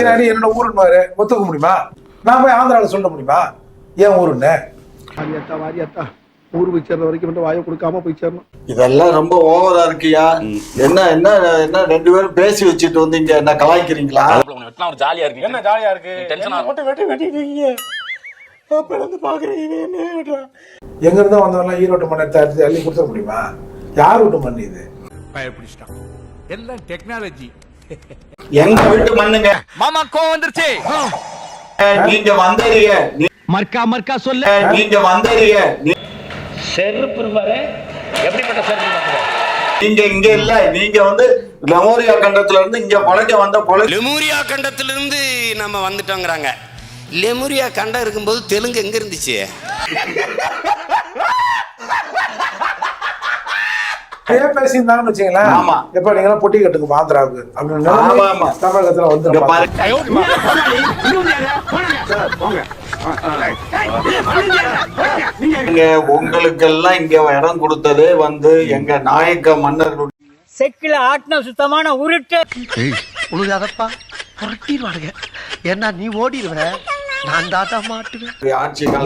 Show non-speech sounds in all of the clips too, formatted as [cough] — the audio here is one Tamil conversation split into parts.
காமாட்சி நாயுடு என்னோட ஊருன்னு ஒத்துக்க முடியுமா? நான் போய் ஆந்திராவில் சொல்ல முடியுமா? ஏன் ஊருன்னு? வாரியாத்தா வாரியாத்தா. ஊர் போய் சேர்ற வரைக்கும் மட்டும் வாயை கொடுக்காம போய் சேரணும். இதெல்லாம் ரொம்ப ஓவரா இருக்கியா? என்ன என்ன என்ன ரெண்டு பேரும் பேசி வச்சுட்டு வந்து இங்க என்ன கலாய்க்கிறீங்களா ஜாலியா இருக்கு? என்ன ஜாலியா இருக்கு. டென்ஷனா மட்டும் வெட்டி வெட்டிட்டீங்க வெட்டுறா? எங்க இருந்தோ வந்தவெல்லாம் ஈரோட்டு மண்ணை தடுத்து அள்ளி கொடுத்துட முடியுமா? யார் வீட்டு மண் இது? பயப்பிடிச்சிட்டான். எல்லாம் டெக்னாலஜி எங்க வீட்டு மண்ணுங்க மாமா கோவம் வந்துருச்சு. நீங்க வந்தீங்க மர்க்கா மர்க்கா சொல்ல. நீங்க வந்தீங்க செருப்பு பாரு. எப்படிப்பட்ட செருப்பு நீங்க இங்க இல்ல நீங்க வந்து லெமோரியா கண்டத்துல இருந்து இங்க பொழைக்க வந்த பொழை லெமூரியா கண்டத்திலிருந்து நம்ம வந்துட்டோங்கிறாங்க. லெமூரியா கண்டம் இருக்கும்போது தெலுங்கு எங்க இருந்துச்சு? பேசியிருந்தாங்கன்னு வச்சுங்களேன் ஆமா. எப்ப நீங்க பொட்டி கட்டுக்கு ஆந்திராவுக்கு அப்படின்னு. தமிழகத்துல வந்து இங்க இடம் கொடுத்ததே வந்து எங்க நாயக்க மன்னர்களுடைய செக்கில ஆட்டின சுத்தமான உருட்டு. உழுகாதப்பா புரட்டிடுவானுங்க. ஏன்னா நீ ஓடிடுவ. நான் தாத்தா மாட்டுவேன். ஆட்சி எங்க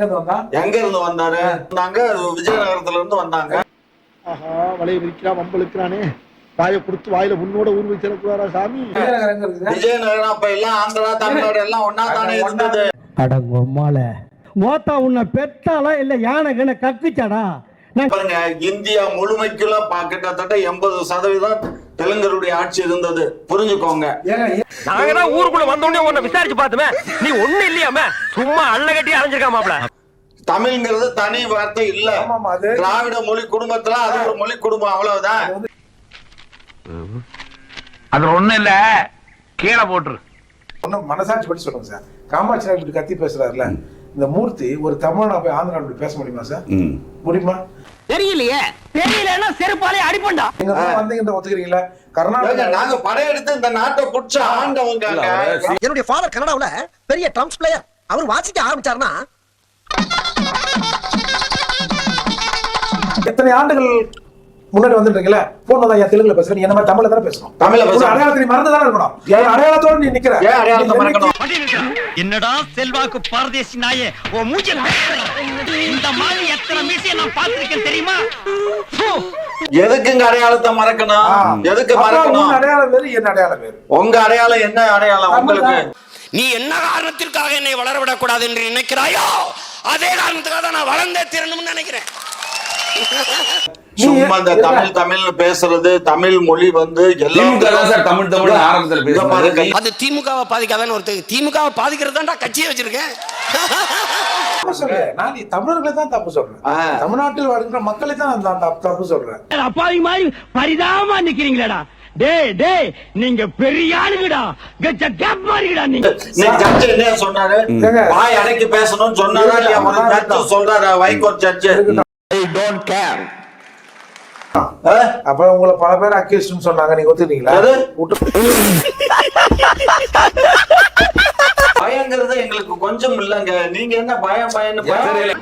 இருந்து வந்தா எங்க இருந்து வந்தாரு? விஜயநகரத்துல இருந்து வந்தாங்க. வலைய விரிக்கிறான் வம்பளுக்கிறானே வாயை கொடுத்து வாயில உன்னோட ஊர் போய் சேரக்கூடாதா சாமி? விஜயநகரம் அப்ப எல்லாம் ஆந்திரா தமிழ்நாடு எல்லாம் ஒன்னா தானே இருந்தது. அடங்கொம்மால மோத்தா உன்னை பெத்தாலா இல்ல யானை கண்ண கக்குச்சாடா பாருங்க இந்தியா முழுமைக்குள்ள கிட்டத்தட்ட எண்பது சதவீதம் தெலுங்கருடைய ஆட்சி இருந்தது. புரிஞ்சுக்கோங்க. நாங்க தான் ஊருக்குள்ள வந்த உடனே உன்னை விசாரிச்சு பார்த்துமே. நீ ஒண்ணு இல்லையாம? சும்மா அள்ள கட்டி அரைஞ்சிருக்கா மாப்ள தமிழ்ங்கிறது தனி வார்த்தை இல்ல. திராவிட மொழி குடும்பத்துல அது ஒரு மொழி குடும்பம் அவ்வளவுதான். அது ஒண்ணும் இல்ல. கீழே போட்டுரு. ஒன்றும் மனசாட்சி படி சொல்லுங்க சார். காமாட்சி நாயுடு இப்படி கத்தி பேசுறாருல. இந்த மூர்த்தி ஒரு தமிழனா போய் ஆந்திரா இப்படி பேச முடியுமா சார்? முடியுமா? தெரியலையே. தெரியலன்னா செருப்பாலே அடிப்பண்டா. நீங்க தான் வந்தீங்கன்ற ஒத்துக்கிறீங்களா? கர்நாடகா நாங்க படையெடுத்து இந்த நாட்டை புடிச்ச ஆண்டவங்க. என்னுடைய ஃபாதர் கனடாவுல பெரிய ட்ரம்ஸ் பிளேயர் அவர் வாசிக்க ஆரம்பிச்சாருன்னா எத்தனை ஆண்டுகள் முன்னாடி வந்துட்டீங்களா போன் தான் என் தெலுங்குல பேசுறேன் என்ன மாதிரி தமிழ்ல தானே பேசணும்? தமிழ்ல ஒரு பேசணும். அடையாளத்தை நீ மறந்து தானே இருக்கணும். என் அடையாளத்தோட நீ நிக்கிற. ஏன் அடையாளத்தை மறக்கணும்? என்னடா செல்வாக்கு பாரதேசி நாயே? ஓ மூஞ்சி இந்த மாதிரி எத்தனை மீசையை நான் பார்த்திருக்கேன் தெரியுமா? எதுக்குங்க அடையாளத்தை மறக்கணும். எதுக்கு மறக்கணும்? அடையாளம் வேறு என் அடையாளம் வேறு. உங்க அடையாளம் என்ன அடையாளம் உங்களுக்கு? நீ என்ன காரணத்திற்காக என்னை வளர விடக்கூடாது என்று நினைக்கிறாயோ? அதே காரணத்துக்காக தான் நான் வளர்ந்தே திறனும்னு நினைக்கிறேன். [laughs] சும்மா இந்த தமிழ் தமிழ்னு பேசுறது தமிழ் மொழி வந்து தான் சார் தமிழ் தமிழ் ஆரம்பத்துல. பாருங்க. அது திமுகவை பாதிக்காதான்னு ஒருத்தர் திமுகவை பாதிக்கிறது தான்டா கட்சியை வச்சிருக்கேன். நான் நீ தமிழர்களை தான் தப்பு சொல்றேன். தமிழ்நாட்டில் வாழ்கிற மக்களை தான் நான் தப்பு- தப்பு சொல்றேன். அப்பாவி மாதிரி பரிதாபமா நிக்கிறீங்களேடா. டேய் டேய் நீங்க பெரிய ஆளுங்கடா. கச்ச கேப் மாதிரிடா நீங்க. ஜட்ஜ் என்ன சொன்னாரு. வாய் அடக்கி பேசணும்னு சொன்னாரா இல்லையா? ஒரு ஜட்ஜ் சொல்றாரு? வைகோர் ஜட்ஜ் அப்ப உங்களை பல பேர் அக்யூஸ்ட்னு சொன்னாங்க. நீங்க ஒத்துக்கிறீங்களா யாரு? விட்டு- பயங்கிறது எங்களுக்கு கொஞ்சம் இல்லங்க. நீங்க என்ன பயம் பயன்னு பயம்?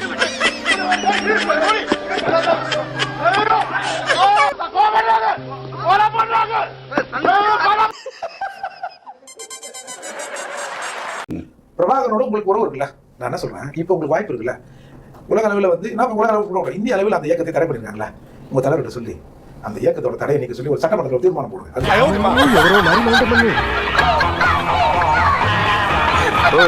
பிரபாகரனோட உங்களுக்கு உறவு இருக்குல்ல? நான் என்ன சொல்றேன்? இப்போ உங்களுக்கு வாய்ப்பு இருக்குல்ல? உலக அளவில் வந்து நான் உலக அளவில் கூட இந்திய அளவில் அந்த இயக்கத்தை தடை பண்ணிருக்காங்களா உங்க தலைவர்கிட்ட சொல்லி அந்த இயக்கத்தோட தடையை நீக்க சொல்லி ஒரு சட்டமன்றத்தில் தீர்மானம் போடுங்க. அது